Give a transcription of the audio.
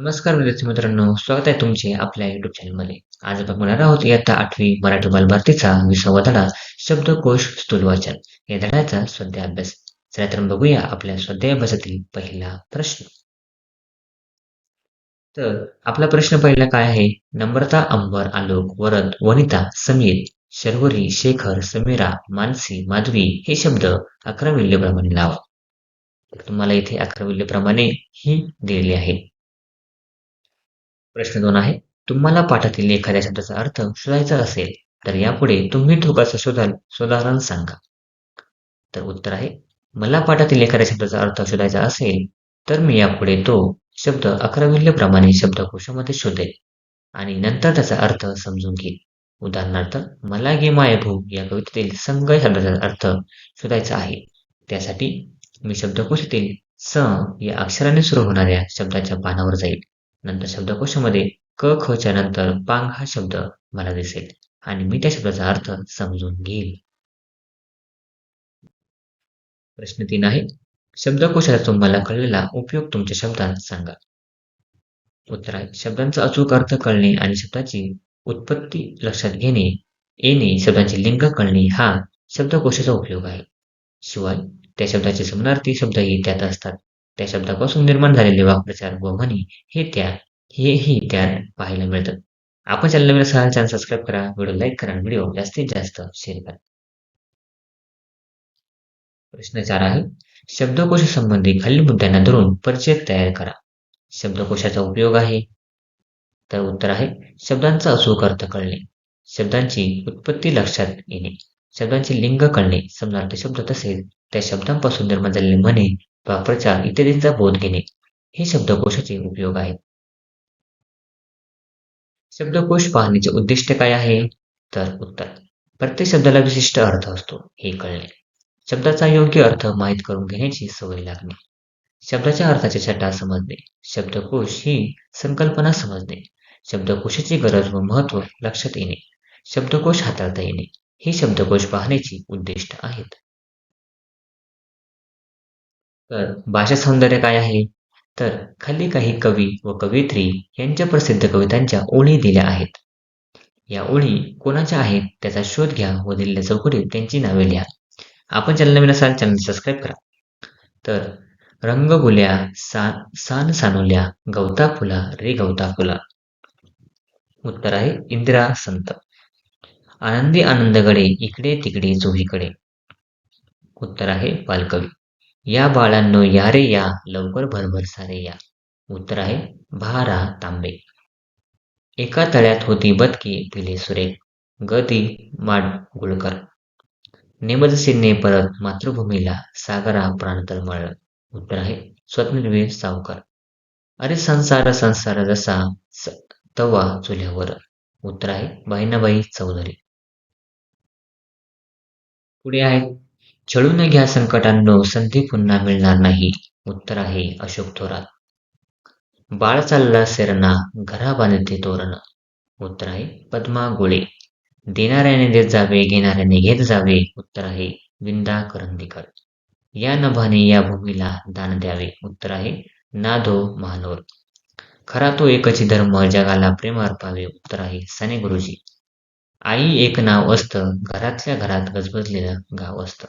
नमस्कार विद्यार्थी मित्रांनो स्वागत आहे तुमचे आपल्या युट्यूब चॅनलमध्ये आज आपण बोलणार आहोत इयत्ता आठवी मराठी बालभारतीचा विसावा धडा शब्दकोश स्थूल वाचन. या धड्याचा स्वाध्याय अभ्यास. चला तर बघूया आपल्या स्वाध्याय अभ्यासातील पहिला प्रश्न. तर आपला प्रश्न पहिला काय आहे? नम्रता अंबर आलोक वरद वनिता समीर शर्वरी शेखर समीरा मानसी माधवी हे शब्द अकरा विल्यप्रमाणे लावा. तुम्हाला इथे अकरा विल्लेप्रमाणे ही दिलेली आहे. प्रश्न दोन आहे. तुम्हाला पाठातील एखाद्या शब्दाचा अर्थ शोधायचा असेल तर यापुढे तुम्ही ठोकाचा शोधाल उदाहरण सांगा. तर उत्तर आहे मला पाठातील एखाद्या शब्दाचा अर्थ शोधायचा असेल तर मी यापुढे तो शब्द अकराविल्यप्रमाणे शब्दकोशामध्ये शोधेल आणि नंतर त्याचा अर्थ समजून घेईल उदाहरणार्थ मला गे मायभू या कवितेतील संघ शब्दाचा अर्थ शोधायचा आहे. त्यासाठी मी शब्दकोशातील स या अक्षराने सुरू होणाऱ्या शब्दाच्या पानावर जाईल नंतर शब्दकोशामध्ये क ख च्या नंतर पांग हा शब्द मला दिसेल. आणि मी त्या शब्दाचा अर्थ समजून घेईल. प्रश्न तीन आहे. शब्दकोशाचा तुम्हाला कळलेला उपयोग तुमच्या शब्दात सांगा. उत्तर आहे. शब्दांचा अचूक अर्थ कळणे आणि शब्दाची उत्पत्ती लक्षात घेणे येणे शब्दांचे लिंग कळणे हा शब्दकोशाचा उपयोग आहे. शिवाय त्या शब्दाचे समानार्थी शब्दही त्यात असतात. त्या शब्दापासून निर्माण झालेले वाक्प्रचार व म्हणी हे त्या हेही त्यात पाहायला मिळतात. आपण चॅनल नवीन असाल चॅनल सबस्क्राईब करा व्हिडिओ लाईक करा व्हिडिओ जास्तीत जास्त शेअर करा. प्रश्न चार आहे शब्दकोश संबंधी खालील मुद्द्यांना धरून परिचय तयार करा. शब्दकोशाचा उपयोग आहे. तर उत्तर आहे शब्दांचा अचूक अर्थ कळणे. शब्दांची उत्पत्ती लक्षात येणे. शब्दांचे लिंग कळणे समजार्थ शब्द तसेच त्या शब्दांपासून निर्माण झालेले म्हणे प्रचार इत्यादींचा बोध घेणे हे शब्दकोशाचे उपयोग आहेत. शब्दकोश पाहण्याचे उद्दिष्ट काय आहे? तर उत्तर. प्रत्येक शब्दाला विशिष्ट अर्थ असतो हे कळणे शब्दाचा योग्य अर्थ माहीत करून घेण्याची सवय लागणे. शब्दाच्या अर्थाचे छटा समजणे. शब्दकोश ही संकल्पना समजणे. शब्दकोशाची गरज व महत्त्व लक्षात येणे. शब्दकोश हाताळता येणे. ही शब्दकोश पाहण्याची उद्दिष्ट आहेत. तर भाषा सौंदर्य काय आहे? तर खाली काही कवी व कवयित्री यांच्या प्रसिद्ध कवितांच्या ओळी दिल्या आहेत. या ओळी कोणाच्या आहेत त्याचा शोध घ्या व दिलेल्या चौकटीत त्यांची नावे लिहा. आपण चॅनल नवीन असाल चॅनल सबस्क्राईब करा. तर रंग गुल्या सा सान सानुल्या गवता फुला रे गवता फुला उत्तर आहे इंदिरा संत. आनंदी आनंदगडे इकडे तिकडे चोहीकडे उत्तर आहे बालकवी. या बाळांनो या रे या लवकर भरभर सारे या. उत्तर आहे भारा तांबे. एका तळ्यात होती बदकी पिले सुरेख. गदी माड गुळकर. नेमजसिने परत मातृभूमीला सागरा प्राण मळ उत्तर आहे स्वप्नवीर सावकर. अरे संसार संसार जसा तवा चुल्यावर उत्तर आहे बहिणाबाई चौधरी. पुढे आहे छळून घ्या संकटांनो संधी पुन्हा मिळणार नाही. उत्तर आहे अशोक थोरात. बाळ चालला सेरना घरा बांधते तोरण. उत्तर आहे पद्मा गोळे. देणाऱ्याने देत जावे घेणाऱ्याने घेत जावे. उत्तर आहे विंदा करंदीकर. या नभाने या भूमीला दान द्यावे. उत्तर आहे नाधो महानोर. खरा तो एकची धर्म जगाला प्रेम अर्पावे. उत्तर आहे सने गुरुजी. आई एक नाव असतं घरातल्या घरात गजबजलेलं गाव असतं.